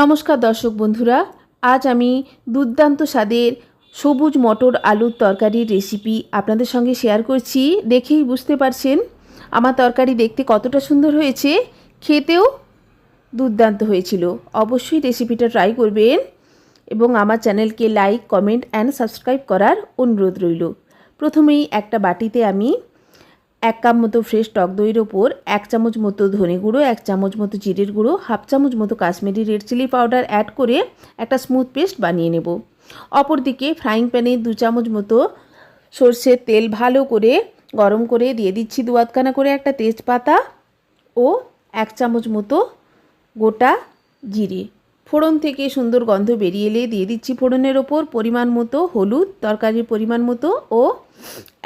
নমস্কার দর্শক বন্ধুরা, আজ আমি দুর্দান্ত স্বাদের সবুজ মটর আলুর তরকারির রেসিপি আপনাদের সঙ্গে শেয়ার করছি। দেখেই বুঝতে পারছেন আমার তরকারি দেখতে কতটা সুন্দর হয়েছে, খেতেও দুর্দান্ত হয়েছিল। অবশ্যই রেসিপিটা ট্রাই করবেন এবং আমার চ্যানেলকে লাইক কমেন্ট অ্যান্ড সাবস্ক্রাইব করার অনুরোধ রইল। প্রথমেই একটা বাটিতে আমি এক কাপ মতো ফ্রেশ টক দইয়ের ওপর এক চামচ মতো ধনে গুঁড়ো, এক চামচ মতো জিরের গুঁড়ো, হাফ চামচ মতো Kashmiri red chilli powder add করে একটা স্মুথ পেস্ট বানিয়ে নেব। অপরদিকে ফ্রাইং প্যানে দু চামচ মতো সর্ষের তেল ভালো করে গরম করে দিয়ে দিচ্ছি দু আধখানা করে একটা তেজপাতা ও এক চামচ মতো গোটা জিরে। ফোড়ন থেকে সুন্দর গন্ধ বেরিয়ে এলে দিয়ে দিচ্ছি ফোড়নের ওপর পরিমাণ মতো হলুদ, তরকারির পরিমাণ মতো ও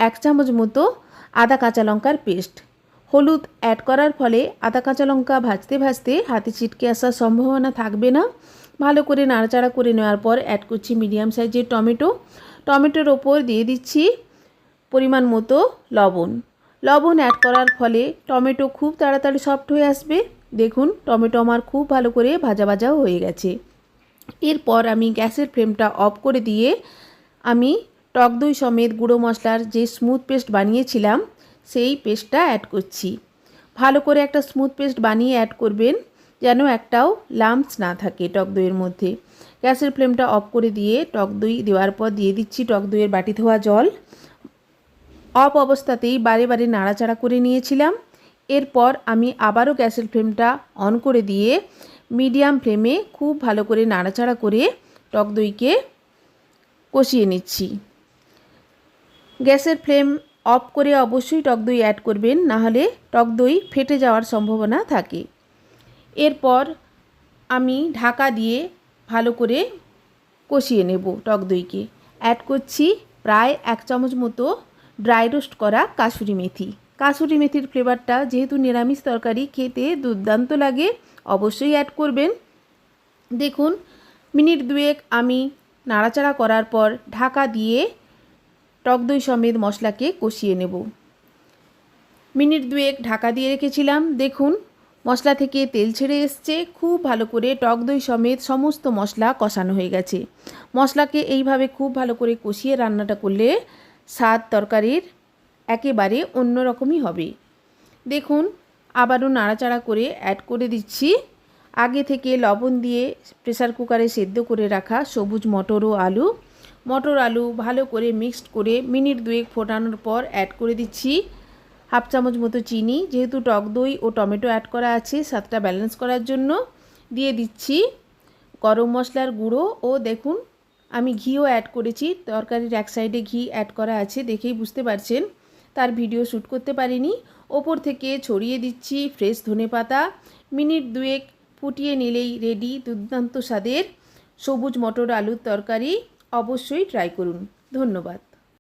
এক চামচ মতো আদা কাঁচা লঙ্কার পেস্ট। হলুদ অ্যাড করার ফলে আদা কাঁচা লঙ্কা ভাজতে ভাজতে হাতে ছিটকে আসার সম্ভাবনা থাকবে না। ভালো করে নাড়াচাড়া করে নেওয়ার পর অ্যাড করছি মিডিয়াম সাইজের টমেটো। টমেটোর ওপর দিয়ে দিচ্ছি পরিমাণ মতো লবণ। লবণ অ্যাড করার ফলে টমেটো খুব তাড়াতাড়ি সফট হয়ে আসবে। দেখুন, টমেটো আমার খুব ভালো করে ভাজা ভাজাও হয়ে গেছে। এরপর আমি গ্যাসের ফ্লেমটা অফ করে দিয়ে আমি টক দই সমেত গুঁড়ো মশলার যে স্মুথ পেস্ট বানিয়েছিলাম, সেই পেস্টটা অ্যাড করছি। ভালো করে একটা স্মুথ পেস্ট বানিয়ে অ্যাড করবেন, যেন একটাও লাম্পস না থাকে টক দইয়ের মধ্যে। গ্যাসের ফ্লেমটা অফ করে দিয়ে টক দই দেওয়ার পর দিয়ে দিচ্ছি টক দইয়ের বাটি ধোয়া জল। অফ অবস্থাতেই বারে বারে নাড়াচাড়া করে নিয়েছিলাম। এরপর আমি আবারও গ্যাসের ফ্লেমটা অন করে দিয়ে মিডিয়াম ফ্লেমে খুব ভালো করে নাড়াচাড়া করে টক দইকে কষিয়ে নিচ্ছি। গ্যাসের ফ্লেম অফ করে অবশ্যই টক দই অ্যাড করবেন নাহলে টক দই ফেটে যাওয়ার সম্ভাবনা থাকে। এরপর আমি ঢাকা দিয়ে ভালো করে কষিয়ে নেব টক দইকে। অ্যাড করছি প্রায় এক চামচ মতো ড্রাই রোস্ট করা কাসুরি মেথি। কাসুরি মেথির ফ্লেভারটা যেহেতু নিরামিষ তরকারি, খেতে দুর্দান্ত লাগে, অবশ্যই অ্যাড করবেন। দেখুন, মিনিট দুয়েক আমি নাড়াচাড়া করার পর ঢাকা দিয়ে টক দই সমেত মশলাকে কষিয়ে নেব। মিনিট দুয়েক ঢাকা দিয়ে রেখেছিলাম। দেখুন, মশলা থেকে তেল ছেড়ে এসছে। খুব ভালো করে টক দই সমেত সমস্ত মশলা কষানো হয়ে গেছে। মশলাকে এইভাবে খুব ভালো করে কষিয়ে রান্নাটা করলে স্বাদ তরকারির একেবারে অন্য রকমই হবে। দেখুন, আবারও নাড়াচাড়া করে অ্যাড করে দিচ্ছি। আগে থেকে লবণ দিয়ে প্রেসার কুকারে সেদ্ধ করে রাখা সবুজ মটর ও আলু মটর আলু ভালো করে মিক্সড করে মিনিট দুয়েক ফোটানোর পর অ্যাড করে দিচ্ছি হাফ চামচ মতো চিনি, যেহেতু টক দই ও টমেটো অ্যাড করা আছে, স্বাদটা ব্যালেন্স করার জন্য দিয়ে দিচ্ছি গরম মশলার গুঁড়ো ও দেখুন আমি ঘিও অ্যাড করেছি, তরকারির এক সাইডে ঘি অ্যাড করা আছে, দেখেই বুঝতে পারছেন। তার ভিডিও শ্যুট করতে পারিনি। ওপর থেকে ছড়িয়ে দিচ্ছি ফ্রেশ ধনে পাতা, মিনিট দুয়েক ফুটিয়ে নিলেই রেডি দুর্দান্ত স্বাদের সবুজ মটর আলুর তরকারি। অবশ্যই ট্রাই করুন। ধন্যবাদ।